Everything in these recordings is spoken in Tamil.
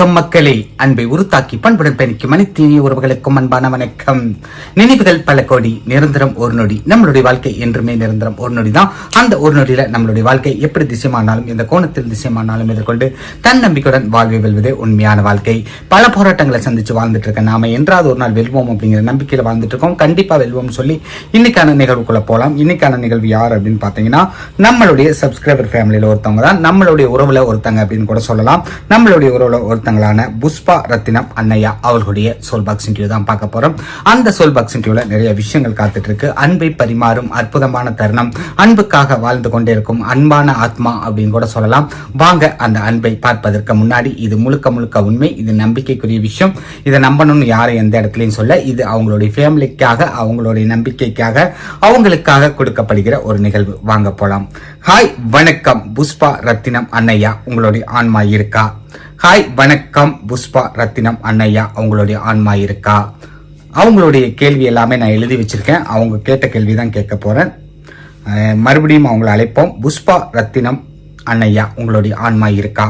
வணக்கம் மக்களே. அன்பை உருத்தாக்கி பண்புடன் பயணிக்கும் அனைத்து உறவுகளுக்கும் அன்பான வணக்கம். நினைவுகள் பல கோடி நிரந்தரம் ஒரு நொடி. நம்மளுடைய வாழ்க்கை என்றுமே நிரந்தரம் ஒரு நொடி தான் அந்த ஒரு நொடியில நம்மளுடைய வாழ்க்கை எப்படி திசைமானாலும் எந்த கோணத்தில் திசைமானாலும் எதிர்கொண்டு தன்னம்பிக்கையுடன் வாழ்வை வெல்வதே உண்மையான வாழ்க்கை. பல போராட்டங்களை சந்திச்சு வாழ்ந்துட்டு இருக்க நாம என்றாவது ஒரு நாள் வெல்வோம் அப்படிங்கிற நம்பிக்கையில வாழ்ந்துட்டு இருக்கோம் கண்டிப்பா வெல்வோம்னு சொல்லி இன்னைக்கான நிகழ்வுக்குள்ள போகலாம் இன்னைக்கான நிகழ்வு யார் அப்படின்னு பாத்தீங்கன்னா நம்மளுடைய சப்ஸ்கிரைபர் ஃபேமிலியில ஒருத்தவங்க தான். நம்மளுடைய உறவுல ஒருத்தங்க அப்படின்னு கூட சொல்லலாம். நம்மளுடைய உறவுல ஒருத்தங்களான புஷ்பா ரத்தினம் அன்னையா அவர்களுடைய சோல் பாக்ஸ் இன்டர்வியூ தான் பார்க்க போறோம். அந்த சோல் பாக்ஸ் இன்டர்வியூல நிறைய விஷயங்கள் காத்துட்டு இருக்கு அன்பை பரிமாறும் அற்புதமான தருணம். அன்புக்காக வாழ்ந்து கொண்டே இருக்கும் அன்பான ஆத்மா அப்படின்னு கூட சொல்லலாம். வாங்க அந்த அன்பை பார்ப்பதற்கு முன்னாடி இது முழுக்க முழுக்க உண்மை இது நம்பிக்கைக்குரிய விஷயம். இதை நம்பணும்னு யாரும் எந்த இடத்துலையும் சொல்ல இது அவங்களுடைய ஃபேமிலிக்காக அவங்களுடைய நம்பிக்கைக்காக அவங்களுக்காக கொடுக்கப்படுகிற ஒரு நிகழ்வு. வாங்க போலாம். ஹாய் வணக்கம். புஷ்பா ரத்தினம் அன்னையா உங்களுடைய ஆன்மா இருக்கா? ஹாய் வணக்கம். புஷ்பா ரத்தினம் அன்னையா அவங்களுடைய ஆன்மா இருக்கா? அவங்களுடைய கேள்வி எல்லாமே நான் எழுதி வச்சிருக்கேன். அவங்க கேட்ட கேள்வி தான் கேட்க போறேன். மறுபடியும் அவங்களை அழைப்போம். புஷ்பா ரத்தினம் அன்னையா உங்களுடைய ஆன்மா இருக்கா?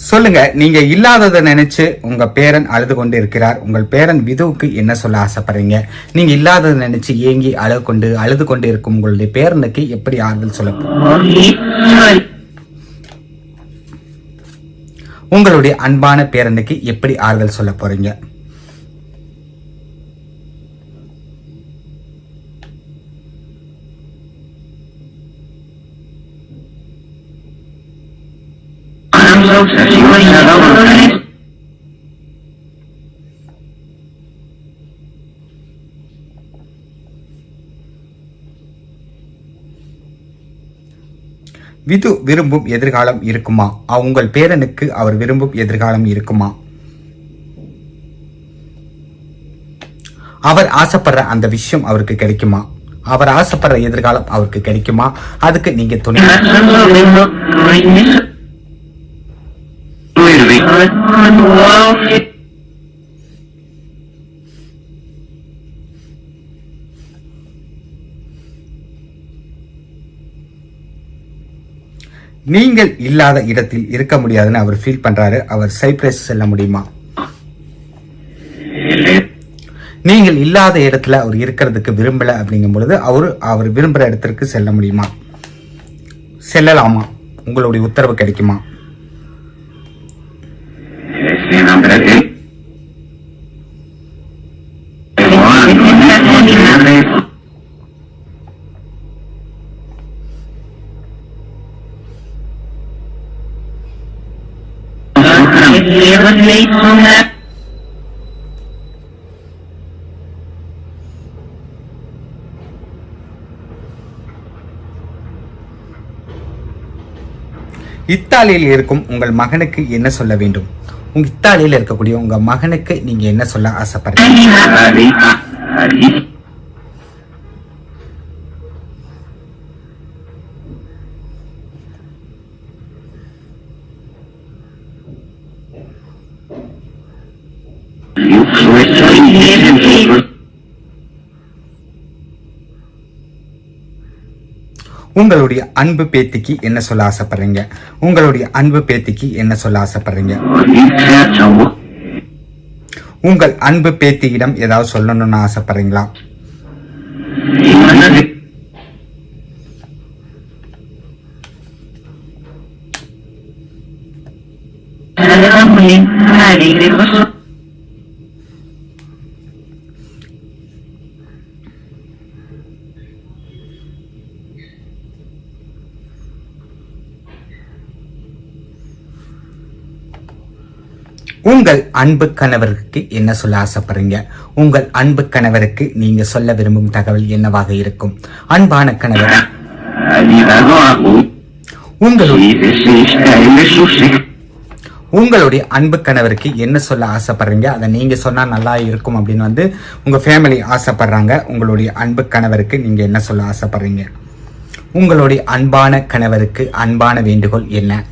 சொல்லுங்க நீங்க இல்லாததை நினைச்சு உங்க பேரன் அழுது கொண்டு இருக்கிறார் உங்கள் பேரன் விதுவுக்கு என்ன சொல்ல ஆசைப்படுறீங்க? நீங்க இல்லாததை நினைச்சு ஏங்கி அழுது கொண்டு அழுது கொண்டு இருக்கும் உங்களுடைய பேரனுக்கு எப்படி ஆறுதல் சொல்ல உங்களுடைய அன்பான பேரனுக்கு எப்படி ஆறுதல் சொல்ல போறீங்க? விது விரும்பும் எதிர்காலம் இருக்குமா? உங்கள் பேரனுக்கு அவர் விரும்பும் எதிர்காலம் இருக்குமா? அவர் ஆசைப்படுற அந்த விஷயம் அவருக்கு கிடைக்குமா? அவர் ஆசைப்படுற எதிர்காலம் அவருக்கு கிடைக்குமா? அதுக்கு நீங்க துணை நீங்கள் இல்லாத இடத்தில் இருக்க முடியாதுன்னு அவர் ஃபீல் பண்றாரு. அவர் சைப்ரஸ் செல்ல முடியுமா? நீங்கள் இல்லாத இடத்துல அவர் இருக்கிறதுக்கு விரும்பல அப்படிங்கும் பொழுது அவர் அவர் விரும்புற இடத்திற்கு செல்ல முடியுமா? செல்லலாமா? உங்களுடைய உத்தரவு கிடைக்குமா? இத்தாலியில் இருக்கும் உங்கள் மகனுக்கு என்ன சொல்ல வேண்டும்? உங்க இத்தாலியில் இருக்கக்கூடிய உங்க மகனுக்கு நீங்க என்ன சொல்ல ஆசைப்படுறீங்க? உங்களுடைய அன்பு பேத்திக்கு என்ன சொல்ல ஆசைப்படுறீங்க? உங்களுடைய அன்பு பேத்திக்கு என்ன சொல்ல ஆசைப்படுறீங்க? உங்கள் அன்பு பேத்தியிடம் ஏதாவது சொல்லணும்னு ஆசைப்படுறீங்களா? உங்கள் அன்பு கணவருக்கு என்ன சொல்ல ஆசைப்படுறீங்க? உங்கள் அன்பு கணவருக்கு நீங்க சொல்ல விரும்பும் தகவல் என்னவாக இருக்கும்? அன்பான கணவர். உங்களுடைய உங்களுடைய அன்பு கணவருக்கு என்ன சொல்ல ஆசைப்படுறீங்க? அதை நீங்க சொன்னா நல்லா இருக்கும் அப்படின்னு வந்து உங்க ஃபேமிலி ஆசைப்படுறாங்க. உங்களுடைய அன்பு கணவருக்கு நீங்க என்ன சொல்ல ஆசைப்படுறீங்க? உங்களுடைய அன்பான கணவருக்கு அன்பான வேண்டுகோள் என்ன?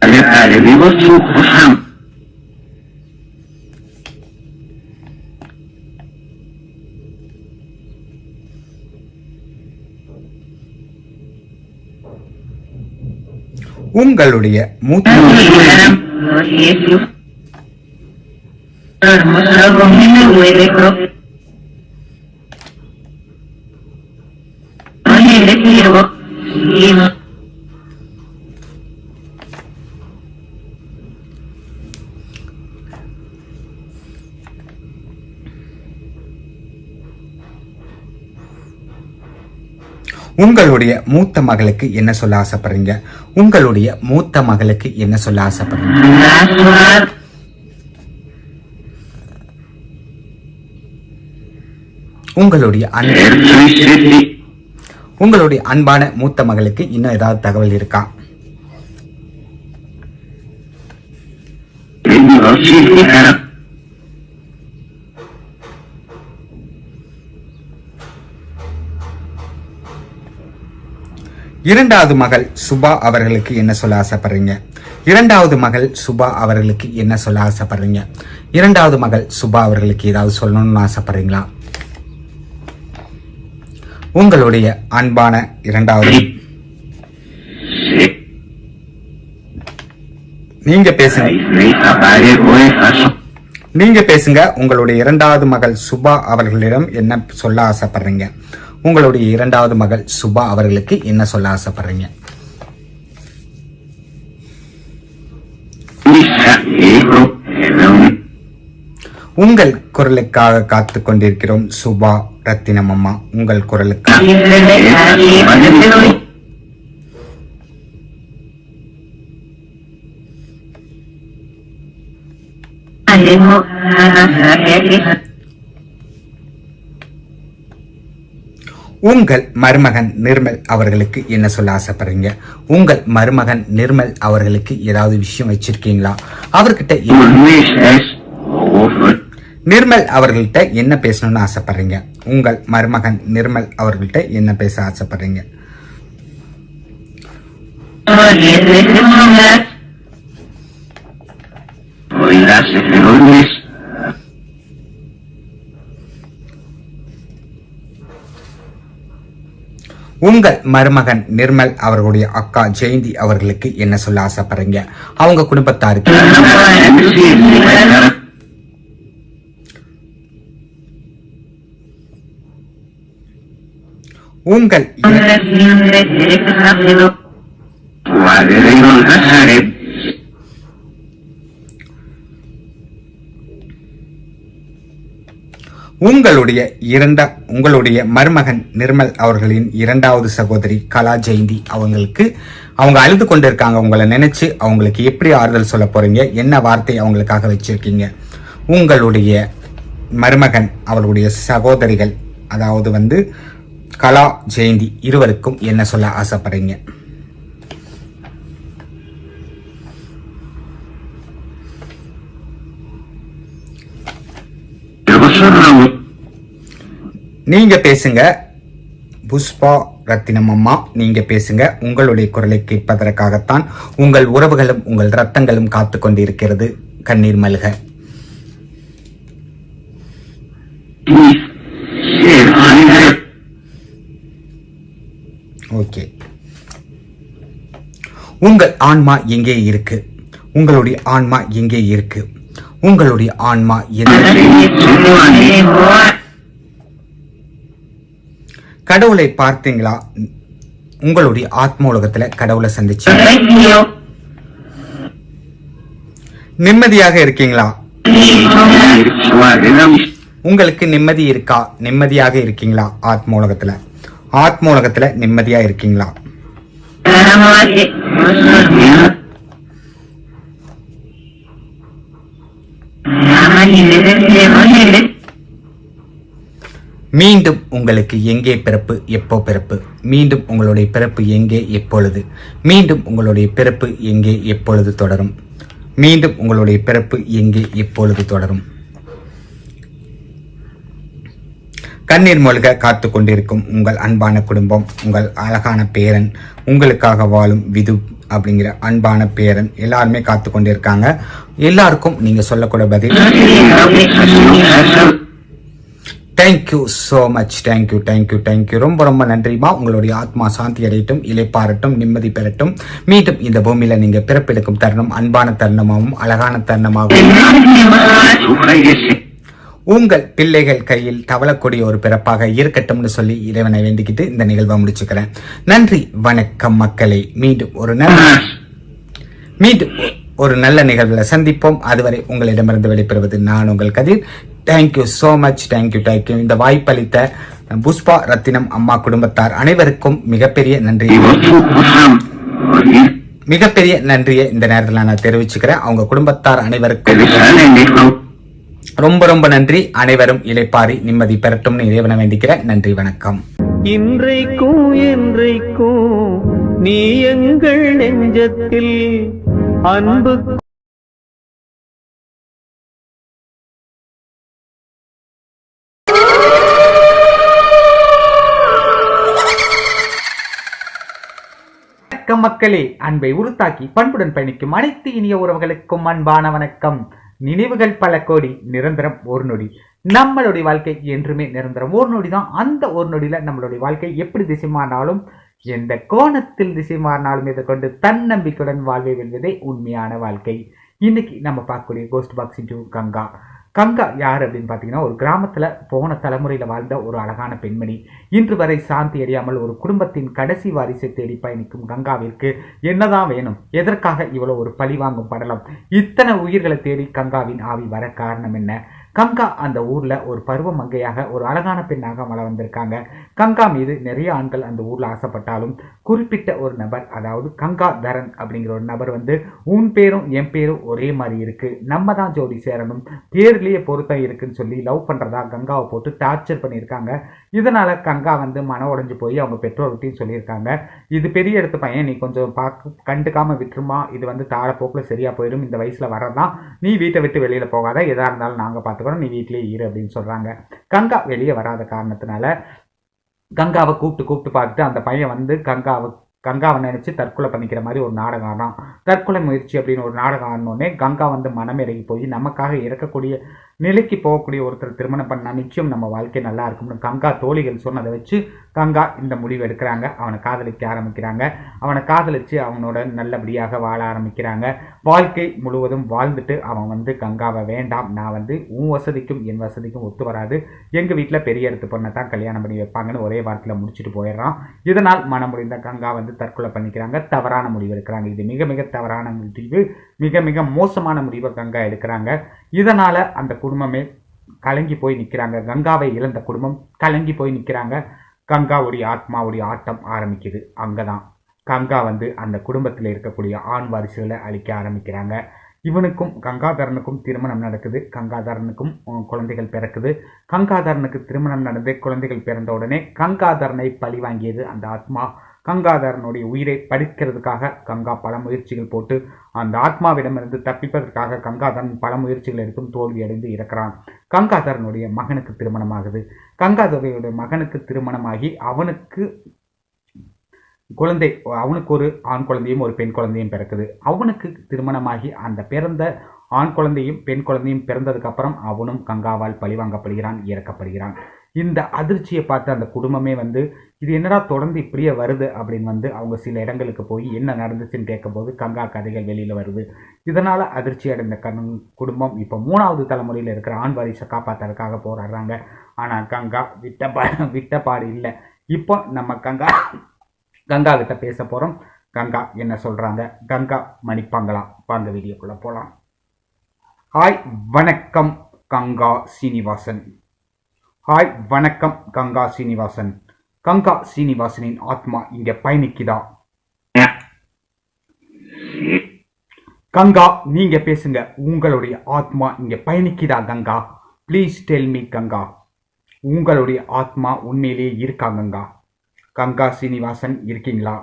Allez, vivo su Ham. உங்களுடைய மூத்த உங்களுடைய மூத்த மகளுக்கு என்ன சொல்ல ஆசைப்படுறீங்க? உங்களுடைய மூத்த மகளுக்கு என்ன சொல்ல ஆசைப்படுறீங்க? உங்களுடைய அன்பு உங்களுடைய அன்பான மூத்த மகளுக்கு இன்னும் ஏதாவது தகவல் இருக்கா? Electricity. இரண்டாவது மகள் சுபா அவர்களுக்கு என்ன சொல்ல ஆசைப்படுறீங்க? இரண்டாவது மகள் சுபா அவர்களுக்கு என்ன சொல்ல ஆசைப்படுறீங்க? இரண்டாவது மகள் சுபா அவர்களுக்கு ஏதாவது சொல்லணும்னு ஆசைப்படுறீங்களா? உங்களுடைய அன்பான இரண்டாவது நீங்க பேசுங்க. நீங்க பேசுங்க. உங்களுடைய இரண்டாவது மகள் சுபா அவர்களிடம் என்ன சொல்ல ஆசைப்படுறீங்க? உங்களுடைய இரண்டாவது மகள் சுபா அவர்களுக்கு என்ன சொல்ல ஆசைப்படுறீங்க? உங்கள் குரலுக்காக காத்து கொண்டிருக்கிறோம் சுபா ரத்தினம் அம்மா. உங்கள் குரலுக்காக. உங்கள் மருமகன் நிர்மல் அவர்களுக்கு என்ன சொல்ல ஆசைப்படுறீங்க? உங்கள் மருமகன் நிர்மல் அவர்களுக்கு ஏதாவது விஷயம் வச்சிருக்கீங்களா? அவர்கிட்ட நிர்மல் அவர்கள்ட்ட என்ன பேசணும்னு ஆசைப்படுறீங்க? உங்கள் மருமகன் நிர்மல் அவர்கள்ட்ட என்ன பேச ஆசைப்படுறீங்க? Oirás enormes. உங்கள் மருமகன் நிர்மல் அவர்களுடைய அக்கா ஜெயந்தி அவர்களுக்கு என்ன சொல்ல ஆசைப்படுறீங்க அவங்க குடும்பத்தாருக்கு உங்கள் உங்களுடைய இரண்டா உங்களுடைய மருமகன் நிர்மல் அவர்களின் இரண்டாவது சகோதரி கலா ஜெயந்தி அவங்களுக்கு அவங்க அழுது கொண்டிருக்காங்க. உங்களை நினைச்சு அவங்களுக்கு எப்படி ஆறுதல் சொல்ல போறீங்க? என்ன வார்த்தை அவங்களுக்காக வச்சிருக்கீங்க? உங்களுடைய மருமகன் அவர்களுடைய சகோதரிகள் அதாவது வந்து கலா ஜெயந்தி இருவருக்கும் என்ன சொல்ல ஆசைப்படுறீங்க? நீங்க பேசுங்க. புஷ்பா ரத்தினம் அம்மா நீங்க பேசுங்க. உங்களுடைய குரலை கேட்பதற்காகத்தான் உங்கள் உறவுகளும் உங்கள் ரத்தங்களும் காத்து கொண்டிருக்கிறது. கண்ணீர் மல்க. ஓகே. உங்கள் ஆன்மா எங்கே இருக்கு? உங்களுடைய ஆன்மா எங்கே இருக்கு? உங்களுடைய ஆன்மா எங்கே கடவுளை பார்த்தீங்களா? உங்களுடைய ஆத்ம உலகத்துல கடவுளை சந்திச்சு. நிம்மதியாக இருக்கீங்களா? உங்களுக்கு நிம்மதி இருக்கா? நிம்மதியாக இருக்கீங்களா ஆத்ம உலகத்துல ஆத்ம உலகத்துல நிம்மதியா இருக்கீங்களா? மீண்டும் உங்களுக்கு எங்கே பிறப்பு எப்போ பிறப்பு? மீண்டும் உங்களுடைய பிறப்பு எங்கே எப்பொழுது? மீண்டும் உங்களுடைய பிறப்பு எங்கே எப்பொழுது தொடரும்? மீண்டும் உங்களுடைய பிறப்பு எங்கே எப்பொழுது தொடரும்? கண்ணீர் மூழ்க காத்து கொண்டிருக்கும் உங்கள் அன்பான குடும்பம் உங்கள் அழகான பேரன் உங்களுக்காக வாழும் விது அப்படிங்கிற அன்பான பேரன் எல்லாருமே காத்து கொண்டிருக்காங்க. எல்லாருக்கும் நீங்க சொல்லக்கூட பதில். Thank you so much thank you thank you thank you ரொம்ப ரொம்ப நன்றிமா உங்களுடைய ஆத்மா சாந்தி அடையட்டும் இலைப்பாரட்டும் நிம்மதி பெறட்டும். மீண்டும் இந்த பூமியில நீங்க பிறப்பெடுக்கும் தருணம் அன்பான தருணமாகவும் அழகான தருணமாகவும். உங்கள் பிள்ளைகள் கையில் தவளக்கூடிய ஒரு பிறப்பாக இருக்கட்டும்னு சொல்லி இறைவனை வேண்டிக்கிட்டு இந்த நிகழ்வை முடிச்சுக்கிறேன். நன்றி வணக்கம் மக்களே. மீண்டும் ஒரு நல்ல மீண்டும் ஒரு நல்ல நிகழ்வில் சந்திப்போம். அதுவரை உங்களிடமிருந்து வெளிப்பெறுவது நான் உங்கள் Kathir. Thank you so much thank you thank you இந்த வாய்ப்பளித்த புஷ்பா ரத்தினம் அம்மா குடும்பத்தார் அனைவருக்கும் மிகப்பெரிய நன்றி மிகப்பெரிய நன்றியை இந்த நேரத்தில் நான் தெரிவிச்சுக்கிறேன். அவங்க குடும்பத்தார் அனைவருக்கும் ரொம்ப ரொம்ப நன்றி. அனைவரும் இளைப்பாரி நிம்மதி பெறட்டும்னு இறைவனை வேண்டிக்கிறேன். நன்றி வணக்கம். இன்றைக்கும் என்றைக்கும் நீ எங்கள் நெஞ்சத்தில் அன்பு வணக்கம் மக்களே. அன்பை உருத்தாக்கி பண்புடன் பயணிக்கும் அனைத்து இனிய உறவுகளுக்கும் அன்பான வணக்கம். நினைவுகள் பல கோடி நிரந்தரம் ஒரு நொடி. நம்மளுடைய வாழ்க்கை என்றுமே நிரந்தரம் ஒரு நொடி தான். அந்த ஒரு நொடியில நம்மளுடைய வாழ்க்கை எப்படி திசை மாறினாலும் எந்த கோணத்தில் திசை மாறினாலும் இதை கொண்டு தன்னம்பிக்கையுடன் வாழ்வை வெல்வதே உண்மையான வாழ்க்கை. இன்னைக்கு நம்ம பார்க்கக்கூடிய ghost box to Ganga. Ganga யார் அப்படின்னு பார்த்தீங்கன்னா ஒரு கிராமத்தில் போன தலைமுறையில் வாழ்ந்த ஒரு அழகான பெண்மணி. இன்று வரை சாந்தி அறியாமல் ஒரு குடும்பத்தின் கடைசி வாரிசை தேடி பயணிக்கும் கங்காவிற்கு என்னதான் வேணும்? எதற்காக இவ்வளோ ஒரு பழி வாங்கும் படலம்? இத்தனை உயிர்களை தேடி கங்காவின் ஆவி வர காரணம் என்ன? கங்கா அந்த ஊர்ல ஒரு பருவ மங்கையாக ஒரு அழகான பெண்ணாக வள வந்திருக்காங்க. கங்கா மீது நிறைய ஆண்கள் அந்த ஊர்ல ஆசைப்பட்டாலும் குறிப்பிட்ட ஒரு நபர் அதாவது கங்கா தரன் அப்படிங்கிற ஒரு நபர் வந்து உன் பேரும் என் பேரும் ஒரே மாதிரி இருக்கு. நம்ம தான் ஜோடி சேரணும். பேர்லயே பொருத்தம் இருக்குன்னு சொல்லி லவ் பண்றதா கங்காவை போட்டு டார்ச்சர் பண்ணியிருக்காங்க. இதனால கங்கா வந்து மன உடைஞ்சு போய் அவங்க பெற்றோர்கிட்டையும் சொல்லியிருக்காங்க. இது பெரிய இடத்து பையன் நீ கொஞ்சம் பார்க்க கண்டுக்காம விட்டுருமா? இது வந்து தாழப்போக்கில் சரியா போயிடும். இந்த வயசுல வரதான் நீ வீட்டை விட்டு வெளியில போகாத. எதா இருந்தாலும் நாங்க பார்த்துக்கிறோம் நீ வீட்டிலேயே இரு அப்படின்னு சொல்றாங்க. கங்கா வெளியே வராத காரணத்தினால கங்காவை கூப்பிட்டு கூப்பிட்டு பார்த்துட்டு அந்த பையன் வந்து கங்காவை கங்காவை நினச்சி தற்கொலை பண்ணிக்கிற மாதிரி ஒரு நாடகம் ஆனான் தற்கொலை முயற்சி அப்படின்னு ஒரு நாடகம் ஆனோடனே கங்கா வந்து மனம் இறங்கி போய் நமக்காக இறக்கக்கூடிய நிலைக்கு போகக்கூடிய ஒருத்தர் திருமணம் பண்ணா நிச்சயம் நம்ம வாழ்க்கை நல்லா இருக்கும்னு கங்கா தோழிகள் சொன்னதை வச்சு கங்கா இந்த முடிவு எடுக்கிறாங்க. அவனை காதலிக்க ஆரம்பிக்கிறாங்க. அவனை காதலிச்சு அவனோட நல்லபடியாக வாழ ஆரம்பிக்கிறாங்க. வாழ்க்கை முழுவதும் வாழ்ந்துட்டு அவன் வந்து கங்காவை வேண்டாம். நான் வந்து உன் வசதிக்கும் என் வசதிக்கும் ஒத்து வராது. எங்கள் வீட்டில் பெரிய எடுத்து பொண்ணை தான் கல்யாணம் பண்ணி வைப்பாங்கன்னு ஒரே வாரத்தில் முடிச்சுட்டு போயிடுறான். இதனால் மனம் முடிந்த கங்கா வந்து தற்கொலை பண்ணிக்கிறாங்க. தவறான முடிவு எடுக்கிறாங்க. இது மிக மிக தவறான முடிவு. மிக மிக மோசமான முடிவை கங்கா எடுக்கிறாங்க. இதனால் அந்த குடும்பமே கலங்கி போய் நிற்கிறாங்க கங்காவை இழந்த குடும்பம் கலங்கி போய் நிற்கிறாங்க கங்காவுடைய ஆத்மாவுடைய ஆட்டம் ஆரம்பிக்குது. அங்கே தான் கங்கா வந்து அந்த குடும்பத்தில் இருக்கக்கூடிய ஆண் வாரிசுகளை அழிக்க ஆரம்பிக்கிறாங்க. இவனுக்கும் கங்காதரனுக்கும் திருமணம் நடக்குது. கங்காதரனுக்கும் குழந்தைகள் பிறக்குது. கங்காதரனுக்கு திருமணம் நடந்து குழந்தைகள் பிறந்த உடனே கங்காதரனை பழி வாங்கியது அந்த ஆத்மா. கங்காதரனுடைய உயிரை பறிக்கிறதுக்காக கங்கா பல முயற்சிகள் போட்டு அந்த ஆத்மாவிடமிருந்து தப்பிப்பதற்காக கங்காதரன் பல முயற்சிகள் எடுத்தும் தோல்வியடைந்து இருக்கிறான் கங்காதரனுடைய மகனுக்கு திருமணமாகுது. கங்காதரனுடைய மகனுக்கு திருமணமாகி அவனுக்கு குழந்தை அவனுக்கு ஒரு ஆண் குழந்தையும் ஒரு பெண் குழந்தையும் பிறக்குது. அவனுக்கு திருமணமாகி அந்த பிறந்த ஆண் குழந்தையும் பெண் குழந்தையும் பிறந்ததுக்கப்புறம் அவனும் கங்காவால் பழிவாங்கப்படுகிறான் இறக்கப்படுகிறான். இந்த அதிர்ச்சியை பார்த்து அந்த குடும்பமே வந்து இது என்னடா தொடர்ந்து இப்படியே வருது அப்படின்னு வந்து அவங்க சில இடங்களுக்கு போய் என்ன நடந்துச்சுன்னு கேட்கும்போது கங்கா கதைகள் வெளியில் வருது. இதனால் அதிர்ச்சி அடைந்த கண் குடும்பம் இப்போ மூணாவது தலைமுறையில் இருக்கிற ஆண் வாரிசை காப்பாற்றுறதுக்காக போராடுறாங்க. ஆனால் கங்கா விட்ட பா விட்ட பாடு இல்லை. இப்போ நம்ம கங்கா கங்கா கிட்ட பேச போகிறோம் கங்கா என்ன சொல்கிறாங்க கங்கா மணிப்பாங்களா வாங்க வீடியோக்குள்ளே போகலாம் ஹாய் வணக்கம் கங்கா சீனிவாசன். ஹாய் வணக்கம் கங்கா சீனிவாசன். கங்கா சீனிவாசனின் ஆத்மா இங்க பயணிக்குதா? கங்கா நீங்க பேசுங்க. உங்களுடைய ஆத்மா இங்க பயணிக்குதா Ganga? Please tell me Ganga. உங்களுடைய ஆத்மா உண்மையிலேயே இருக்கா கங்கா? கங்கா சீனிவாசன் இருக்கீங்களா?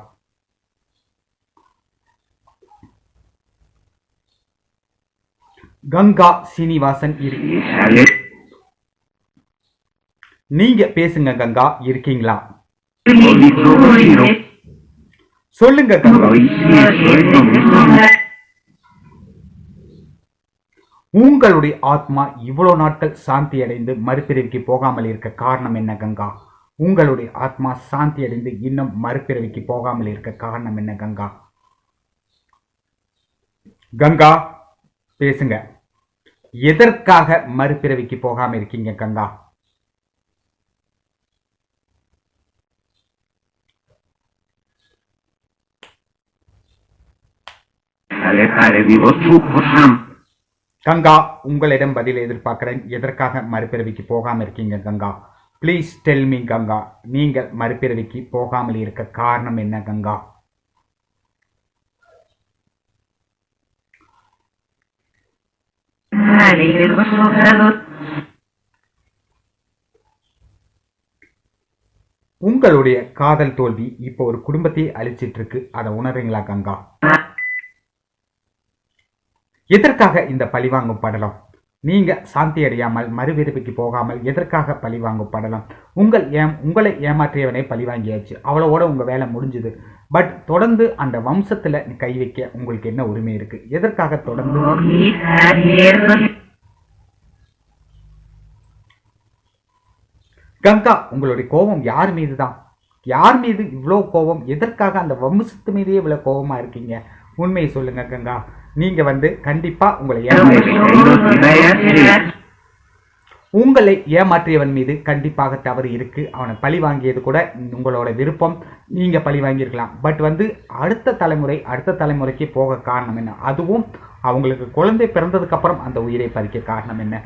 கங்கா சீனிவாசன் இரு நீங்க பேசுங்க கங்கா. இருக்கீங்களா? சொல்லுங்க கங்கா. உங்களுடைய ஆத்மா இவ்வளவு நாட்கள் சாந்தி அடைந்து மறுபிறவிக்கு போகாமல் இருக்க காரணம் என்ன கங்கா? உங்களுடைய ஆத்மா சாந்தி அடைந்து இன்னும் மறுபிறவிக்கு போகாமல் இருக்க காரணம் என்ன கங்கா? கங்கா பேசுங்க. எதற்காக மறுபிறவிக்கு போகாம இருக்கீங்க கங்கா? கங்கா உங்களிடம் பதில் எதிர்பார்க்கிறேன். எதற்காக மறுபிறவிக்கு போகாம இருக்கீங்க Ganga? Please tell me Ganga. நீங்கள் மறுபிறவிக்கு போகாமல் இருக்க காரணம் என்ன கங்கா? உங்களுடைய காதல் தோல்வி இப்போ ஒரு குடும்பத்தை அழிச்சிட்டு இருக்கு. அதை உணர்றீங்களா கங்கா? எதற்காக இந்த பழிவாங்கும் படலம்? நீங்க சாந்தி அடையாமல் மறுபிறவிக்கு போகாமல் எதற்காக பழிவாங்கும் படலம்? உங்கள் ஏம் உங்களை ஏமாற்றியவனை பழிவாங்கியாச்சு அவ்வளவோட உங்க வேலை முடிஞ்சுது. பட் தொடர்ந்து அந்த வம்சத்துல கை வைக்க உங்களுக்கு என்ன உரிமை இருக்கு? எதற்காக தொடர்ந்து? கங்கா உங்களுடைய கோபம் யார் மீது தான் யார் மீது இவ்வளோ கோபம்? எதற்காக அந்த வம்சத்து மீதே இவ்வளோ கோபமாக இருக்கீங்க? உண்மையை சொல்லுங்க கங்கா. நீங்க வந்து கண்டிப்பா உங்களை ஏமாற்றி உங்களை ஏமாற்றியவன் மீது கண்டிப்பாக தவறு இருக்கு. அவனை பழி வாங்கியது கூட உங்களோட விருப்பம். நீங்க பழி வாங்கியிருக்கலாம். பட் வந்து அடுத்த தலைமுறை அடுத்த தலைமுறைக்கு போக காரணம் என்ன? அதுவும் அவங்களுக்கு குழந்தை பிறந்ததுக்கு அப்புறம் அந்த உயிரை பறிக்க காரணம் என்ன?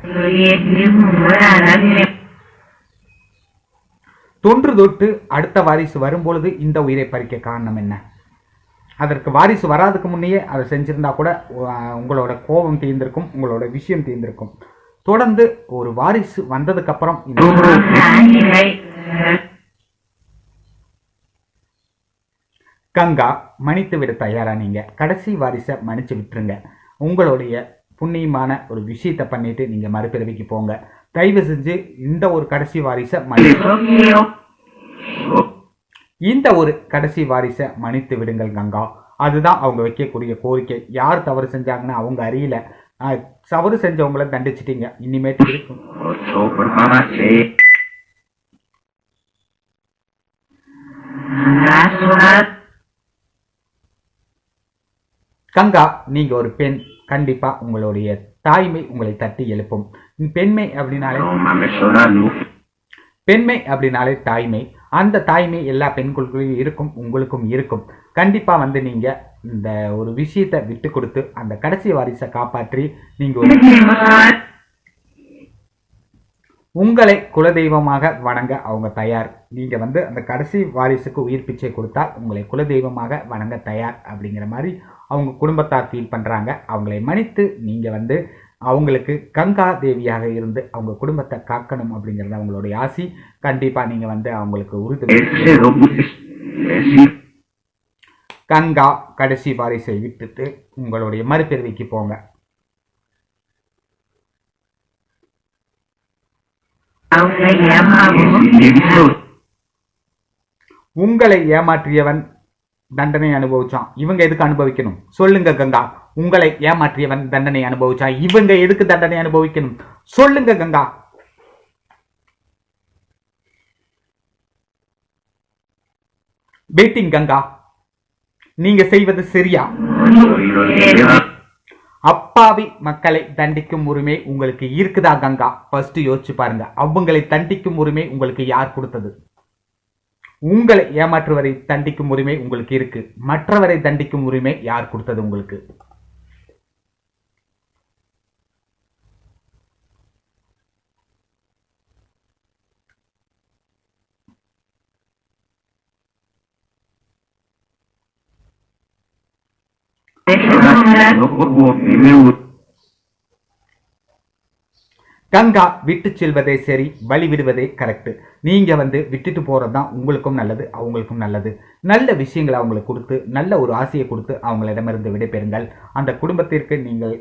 தொன்று தொட்டு அடுத்த வாரிசு வரும்பொழுது இந்த உயிரை பறிக்க காரணம் என்ன? அதற்கு வாரிசு வராதுக்கு முன்னையே அதை செஞ்சிருந்தா கூட உங்களோட கோபம் தீர்ந்திருக்கும் உங்களோட விஷயம் தீர்ந்திருக்கும். தொடர்ந்து ஒரு வாரிசு வந்ததுக்கு அப்புறம் கங்கா மன்னித்து விட தயாரா நீங்க? கடைசி வாரிசை மன்னிச்சு விட்டுருங்க. உங்களுடைய புண்ணியமான ஒரு விஷயத்தை பண்ணிட்டு நீங்க மறுபிறவிக்கு போங்க. தயவு செஞ்சு இந்த ஒரு கடைசி வாரிசை மன்னிச்சு இந்த ஒரு கடைசி வாரிசை மன்னித்து விடுங்கள் கங்கா. அதுதான் அவங்க வைக்கக்கூடிய கோரிக்கை. யார் தவறு செஞ்சாங்கன்னா அவங்க அறியல. தவறு செஞ்சவங்கள தண்டிச்சிட்டீங்க. இனிமேட்டு இருக்கும். கங்கா நீங்க ஒரு பெண். கண்டிப்பா உங்களுடைய தாய்மை உங்களை தட்டி எழுப்பும். பெண்மை அப்படின்னாலே. பெண்மை அப்படின்னாலே தாய்மை. அந்த தாய்மை எல்லா பெண்களுக்கும் இருக்கும் உங்களுக்கும் இருக்கும். கண்டிப்பா வந்து நீங்க இந்த ஒரு விஷயத்தை விட்டு கொடுத்து அந்த கடைசி வாரிசை காப்பாற்றி நீங்க ஒரு உங்களை குலதெய்வமாக வணங்க அவங்க தயார். நீங்க வந்து அந்த கடைசி வாரிசுக்கு உயிர் பிச்சை கொடுத்தா உங்களை குலதெய்வமாக வணங்க தயார் அப்படிங்கிற மாதிரி அவங்க குடும்பத்தார் ஃபீல் பண்றாங்க. அவங்களை மன்னித்து நீங்க வந்து அவங்களுக்கு கங்கா தேவியாக இருந்து அவங்க குடும்பத்தை காக்கணும் அப்படிங்கிறது அவங்களுடைய ஆசி. கண்டிப்பா நீங்க வந்து அவங்களுக்கு உறுதி கங்கா கடைசி வாரிசை விட்டுட்டு உங்களுடைய மறுபிறவிக்கு போங்க. உங்களை ஏமாற்றியவன் தண்டனை அனுபவிச்சான். இவங்க எதுக்கு அனுபவிக்கணும்? சொல்லுங்க கங்கா. உங்களை ஏமாற்றியவன் தண்டனை அனுபவிச்சான். இவங்க எதுக்கு தண்டனை அனுபவிக்கணும்? சொல்லுங்க கங்கா. வெயிட்டிங் கங்கா. நீங்க செய்வது சரியா? அப்பாவி மக்களை தண்டிக்கும் உரிமை உங்களுக்கு இருக்குதா கங்கா? ஃபர்ஸ்ட் யோசிச்சு பாருங்க. அவங்களை தண்டிக்கும் உரிமை உங்களுக்கு யார் கொடுத்தது? உங்களை ஏமாற்றுவரை தண்டிக்கும் உரிமை உங்களுக்கு இருக்கு. மற்றவரை தண்டிக்கும் உரிமை யார் கொடுத்தது உங்களுக்கு? கங்கா விட்டு செல்வதே சரி வழி விடுவதே கரெக்ட் நீங்க வந்து விட்டுட்டு போறது தான் உங்களுக்கும் நல்லது அவங்களுக்கும் நல்லது. நல்ல விஷயங்களை அவங்களுக்கு கொடுத்து நல்ல ஒரு ஆசையை கொடுத்து அவங்களிடமிருந்து விடைபெறுங்கள். அந்த குடும்பத்திற்கு நீங்கள்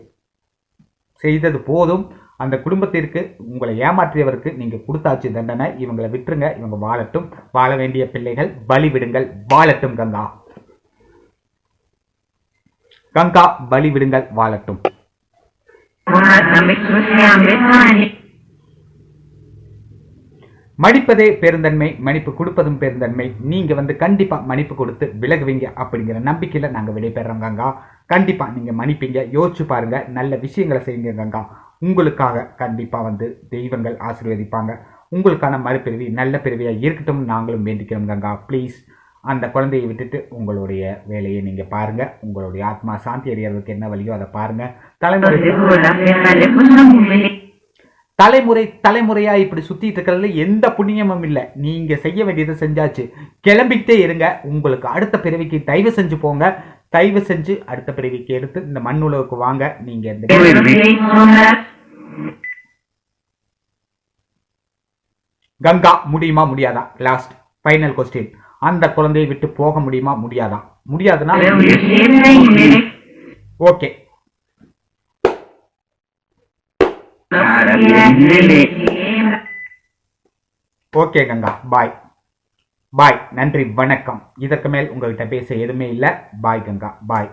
செய்தது போதும். அந்த குடும்பத்திற்கு உங்களை ஏமாற்றியவருக்கு நீங்கள் கொடுத்தாச்சு தண்டனை. இவங்களை விட்டுருங்க இவங்க வாழட்டும். வாழ வேண்டிய பிள்ளைகள் பலி விடுங்கள். வாழட்டும் கங்கா. கங்கா பலி விடுங்கள் வாழட்டும். மடிப்பதே பெருந்தன்மை மன்னிப்பு கொடுப்பதும் பெருந்தன்மை. நீங்க வந்து கண்டிப்பா மன்னிப்பு கொடுத்து விலகுவீங்க அப்படிங்கிற நம்பிக்கையில நாங்க விடைபெறோம் கங்கா. கண்டிப்பா நீங்க மன்னிப்பீங்க. யோசிச்சு பாருங்க. நல்ல விஷயங்களை செய்யுங்க கங்கா. உங்களுக்காக கண்டிப்பா வந்து தெய்வங்கள் ஆசீர்வதிப்பாங்க. உங்களுக்கான மறுபிறவி நல்ல பிறவியா இருக்கட்டும் நாங்களும் வேண்டிக்கிறோம் கங்கா. ப்ளீஸ் அந்த குழந்தையை விட்டுட்டு உங்களுடைய வேலையை நீங்க பாருங்க. உங்களுடைய ஆத்மா சாந்தி அடைகிறதுக்கு என்ன வழியோ அதை பாருங்க. தலைமுறை தலைமுறை தலைமுறையா இப்படி சுத்திட்டு இருக்கிறதுல எந்த புண்ணியமும் இல்லை. நீங்க செய்ய வேண்டியதை செஞ்சாச்சு. கிளம்பிக்கிட்டே இருங்க. உங்களுக்கு அடுத்த பிறவிக்கு தயவு செஞ்சு போங்க. தயவு செஞ்சு அடுத்த பிறவிக்கு எடுத்து இந்த மண் உலகுக்கு வாங்க. நீங்க இந்த கங்கா முடியுமா? முடியாதா? லாஸ்ட் ஃபைனல் கொஸ்டின் அந்த குழந்தையை விட்டு போக முடியுமா முடியாதா முடியாதுன்னா okay okay Ganga bye bye நன்றி வணக்கம் இதற்கு மேல் உங்கள்கிட்ட பேச எதுவுமே இல்லை பாய் கங்கா பாய்